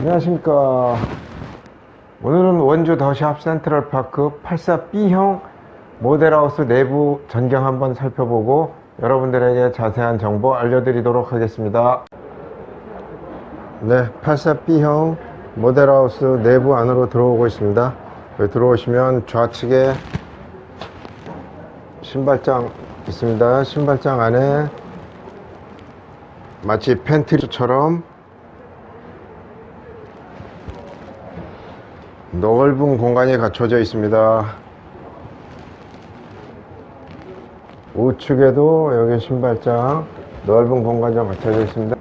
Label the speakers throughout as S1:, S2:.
S1: 안녕하십니까. 오늘은 원주 더샵 센트럴파크 84B형 모델하우스 내부 전경 한번 살펴보고 여러분들에게 자세한 정보 알려드리도록 하겠습니다. 네, 84B형 모델하우스 내부 안으로 들어오고 있습니다. 여기 들어오시면 좌측에 신발장 있습니다. 신발장 안에 마치 팬트리처럼 넓은 공간이 갖춰져 있습니다. 우측에도 여기 신발장 넓은 공간이 갖춰져 있습니다.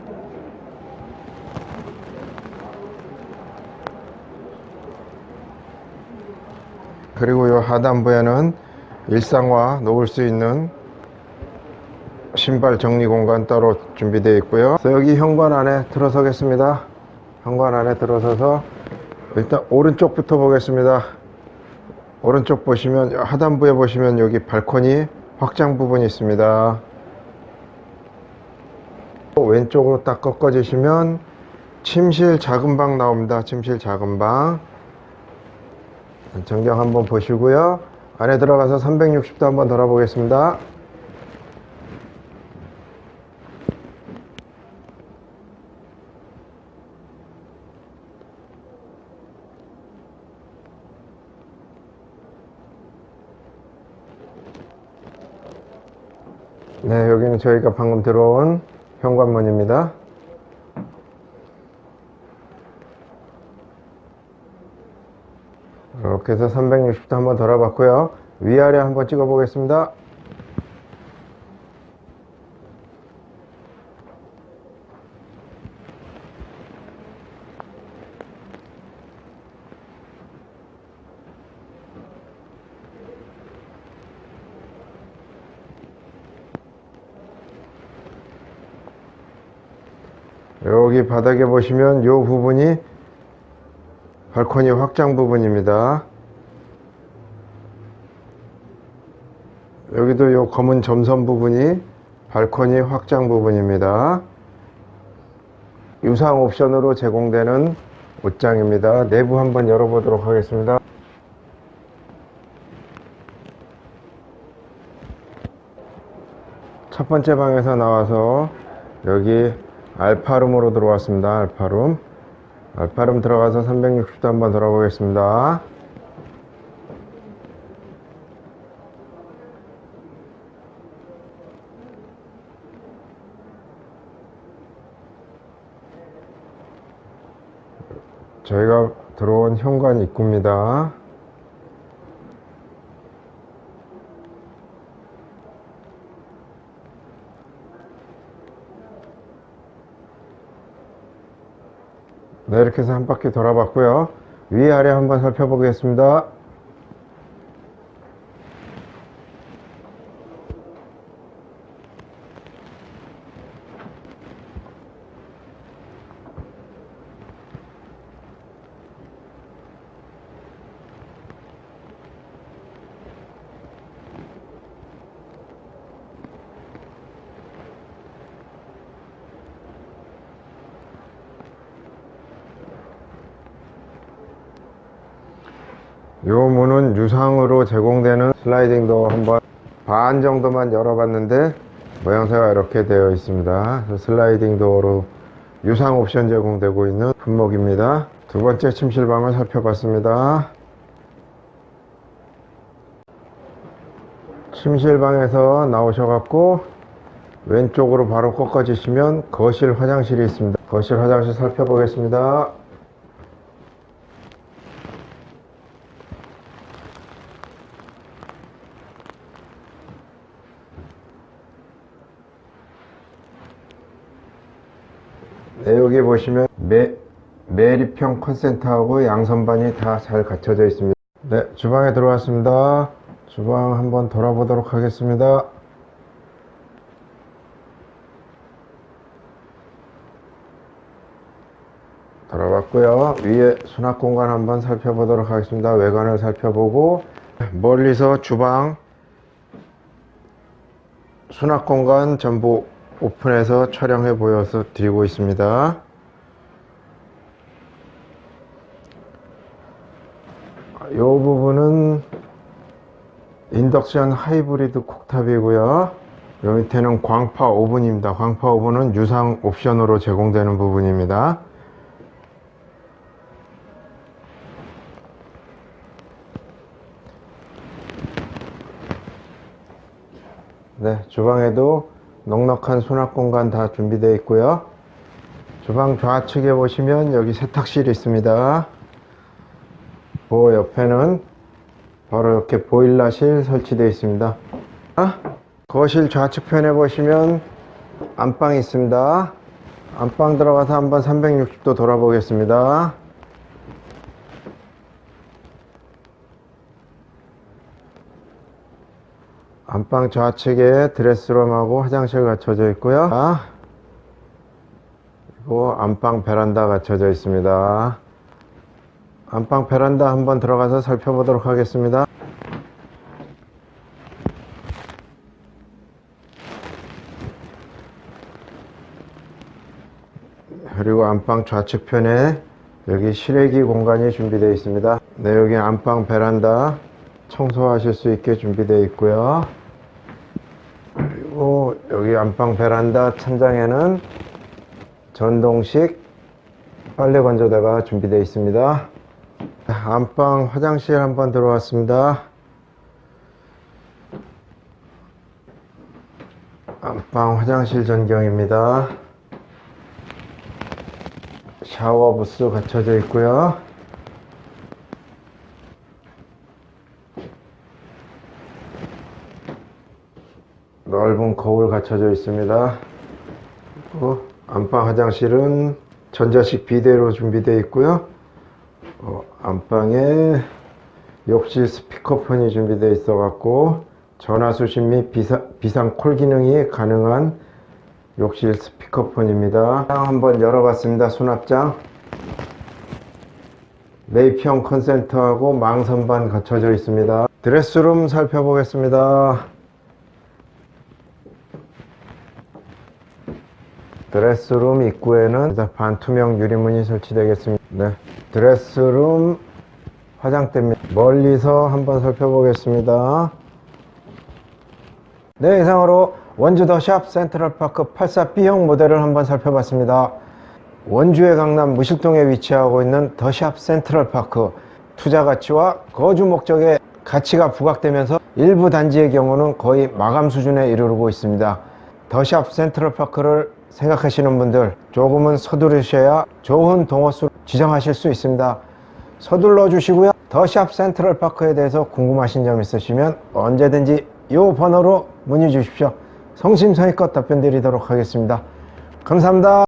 S1: 그리고 이 하단부에는 일상화 놓을 수 있는 신발 정리 공간 따로 준비되어 있고요. 여기 현관 안에 들어서겠습니다. 현관 안에 들어서서 일단 오른쪽부터 보겠습니다. 오른쪽 보시면 하단부에 보시면 여기 발코니 확장 부분이 있습니다. 왼쪽으로 딱 꺾어지시면 침실 작은 방 나옵니다. 침실 작은 방. 전경 한번 보시고요. 안에 들어가서 360도 한번 돌아보겠습니다. 네, 여기는 저희가 방금 들어온 현관문입니다. 이렇게 해서 360도 한번 돌아봤고요. 위아래 한번 찍어 보겠습니다. 여기 바닥에 보시면 이 부분이 발코니 확장 부분입니다. 여기도 이 검은 점선 부분이 발코니 확장 부분입니다. 유상 옵션으로 제공되는 옷장입니다. 내부 한번 열어보도록 하겠습니다. 첫 번째 방에서 나와서 여기 알파룸으로 들어왔습니다. 알파룸. 알파룸 들어가서 360도 한번 돌아보겠습니다. 저희가 들어온 현관 입구입니다. 네, 이렇게 해서 한 바퀴 돌아봤고요. 위아래 한번 살펴보겠습니다. 문은 유상으로 제공되는 슬라이딩 도어 한번 반 정도만 열어봤는데 모양새가 이렇게 되어 있습니다. 슬라이딩 도어로 유상 옵션 제공되고 있는 품목입니다. 두 번째 침실방을 살펴봤습니다. 침실방에서 나오셔갖고 왼쪽으로 바로 꺾어지시면 거실 화장실이 있습니다. 거실 화장실 살펴보겠습니다. 네, 여기 보시면 매, 매립형 컨센트하고 양선반이 다 잘 갖춰져 있습니다. 네, 주방에 들어왔습니다. 주방 한번 돌아보도록 하겠습니다. 돌아봤고요. 위에 수납 공간 한번 살펴보도록 하겠습니다. 외관을 살펴보고 멀리서 주방 수납 공간 전부 오픈해서 촬영해 보여서 드리고 있습니다. 이 부분은 인덕션 하이브리드 쿡탑이고요. 요 밑에는 광파 오븐입니다. 광파 오븐은 유상 옵션으로 제공되는 부분입니다. 네, 주방에도 넉넉한 수납 공간 다 준비되어 있고요. 주방 좌측에 보시면 여기 세탁실이 있습니다. 그 옆에는 바로 이렇게 보일러실 설치되어 있습니다. 아, 거실 좌측편에 보시면 안방이 있습니다. 안방 들어가서 한번 360도 돌아보겠습니다. 안방 좌측에 드레스룸하고 화장실 갖춰져 있고요. 아, 그리고 안방 베란다 갖춰져 있습니다. 안방 베란다 한번 들어가서 살펴보도록 하겠습니다. 그리고 안방 좌측편에 여기 실외기 공간이 준비되어 있습니다. 네, 여기 안방 베란다 청소하실 수 있게 준비되어 있고요. 안방 베란다 천장에는 전동식 빨래 건조대가 준비되어 있습니다. 안방 화장실 한번 들어왔습니다. 안방 화장실 전경입니다. 샤워 부스 갖춰져 있고요. 넓은 거울 갖춰져 있습니다. 그리고 안방 화장실은 전자식 비대로 준비되어 있고요. 어, 안방에 욕실 스피커폰이 준비되어 있어 갖고 전화 수신 및 비상, 비상 콜 기능이 가능한 욕실 스피커폰입니다. 한번 열어봤습니다. 수납장. 매입형 컨센트하고 망선반 갖춰져 있습니다. 드레스룸 살펴보겠습니다. 드레스룸 입구에는 반투명 유리문이 설치되겠습니다. 네. 드레스룸 화장대입니다. 멀리서 한번 살펴보겠습니다. 네, 이상으로 원주 더샵 센트럴파크 84B형 모델을 한번 살펴봤습니다. 원주의 강남 무실동에 위치하고 있는 더샵 센트럴파크 투자 가치와 거주 목적의 가치가 부각되면서 일부 단지의 경우는 거의 마감 수준에 이르르고 있습니다. 더샵 센트럴파크를 생각하시는 분들 조금은 서두르셔야 좋은 동호수 지정하실 수 있습니다. 서둘러 주시고요. 더샵 센트럴파크에 대해서 궁금하신 점 있으시면 언제든지 이 번호로 문의 주십시오. 성심성의껏 답변 드리도록 하겠습니다. 감사합니다.